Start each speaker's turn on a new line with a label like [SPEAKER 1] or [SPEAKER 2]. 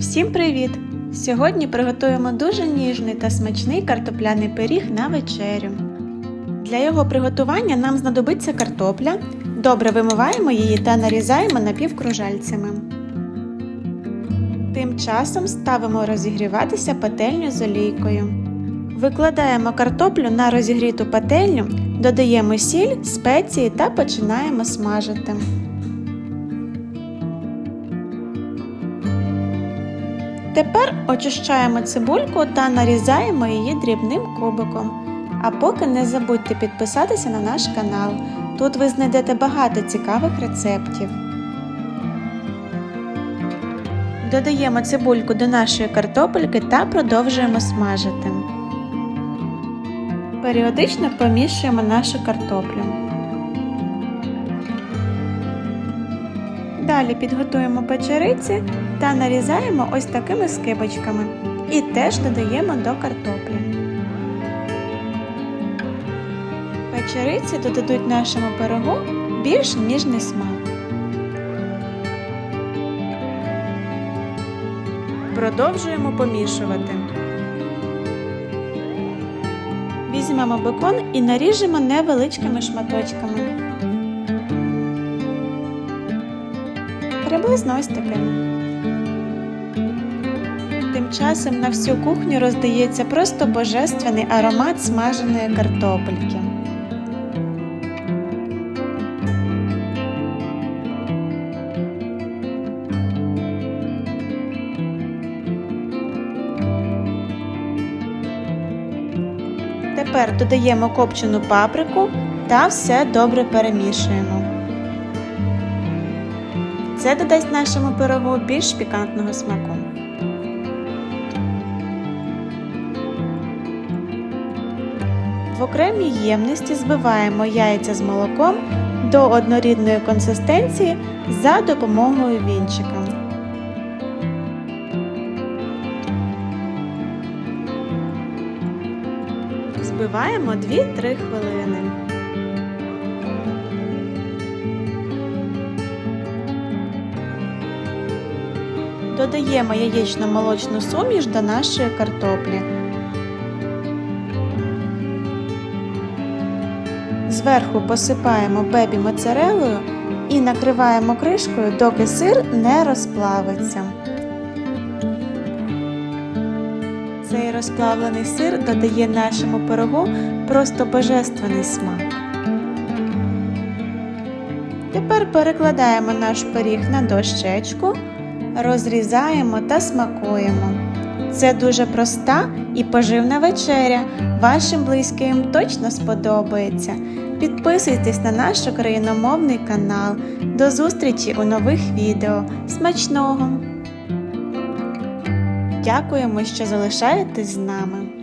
[SPEAKER 1] Всім привіт! Сьогодні приготуємо дуже ніжний та смачний картопляний пиріг на вечерю. Для його приготування нам знадобиться картопля. Добре вимиваємо її та нарізаємо напівкружальцями. Тим часом ставимо розігріватися пательню з олійкою. Викладаємо картоплю на розігріту пательню, додаємо сіль, спеції та починаємо смажити. Тепер очищаємо цибульку та нарізаємо її дрібним кубиком. А поки не забудьте підписатися на наш канал. Тут ви знайдете багато цікавих рецептів. Додаємо цибульку до нашої картопельки та продовжуємо смажити. Періодично помішуємо нашу картоплю. Далі підготуємо печериці та нарізаємо ось такими скибочками. І теж додаємо до картоплі. Печериці додадуть нашому пирогу більш ніжний смак. Продовжуємо помішувати. Візьмемо бекон і наріжемо невеличкими шматочками. Приблизно ось такими. Часом на всю кухню роздається просто божественний аромат смаженої картопельки. Тепер додаємо копчену паприку та все добре перемішуємо. Це додасть нашому пирогу більш пікантного смаку. В окремій ємності збиваємо яйця з молоком до однорідної консистенції за допомогою вінчика. Збиваємо 2-3 хвилини. Додаємо яєчно-молочну суміш до нашої картоплі. Зверху посипаємо бебі моцарелою і накриваємо кришкою, доки сир не розплавиться. Цей розплавлений сир додає нашому пирогу просто божественний смак. Тепер перекладаємо наш пиріг на дощечку, розрізаємо та смакуємо. Це дуже проста і поживна вечеря. Вашим близьким точно сподобається. Підписуйтесь на наш україномовний канал. До зустрічі у нових відео. Смачного! Дякуємо, що залишаєтесь з нами.